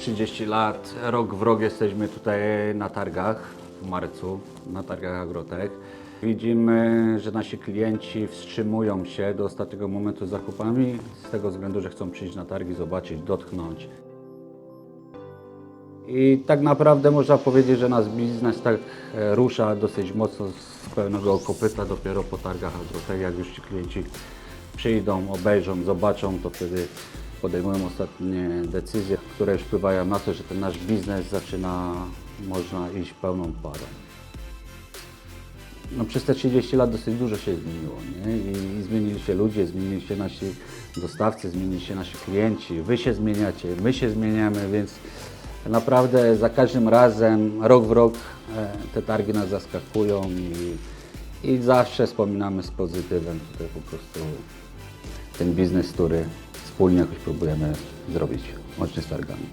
30 lat, rok w rok jesteśmy tutaj na targach w marcu, na targach Agrotech. Widzimy, że nasi klienci wstrzymują się do ostatniego momentu z zakupami z tego względu, że chcą przyjść na targi, zobaczyć, dotknąć. I tak naprawdę można powiedzieć, że nasz biznes tak e, rusza dosyć mocno z pełnego kopyta dopiero po targach Agrotech. Jak już ci klienci przyjdą, obejrzą, zobaczą, to wtedy podejmują ostatnie decyzje, które już wpływają na to, że ten nasz biznes zaczyna, można iść pełną parą. No, przez te 30 lat dosyć dużo się zmieniło nie? I, i zmienili się ludzie, zmienili się nasi dostawcy, zmienili się nasi klienci, wy się zmieniacie, my się zmieniamy, więc naprawdę za każdym razem, rok w rok e, te targi nas zaskakują i, i zawsze wspominamy z pozytywem tutaj po prostu ten biznes, który wspólnie jakoś próbujemy zrobić łącznie z targami.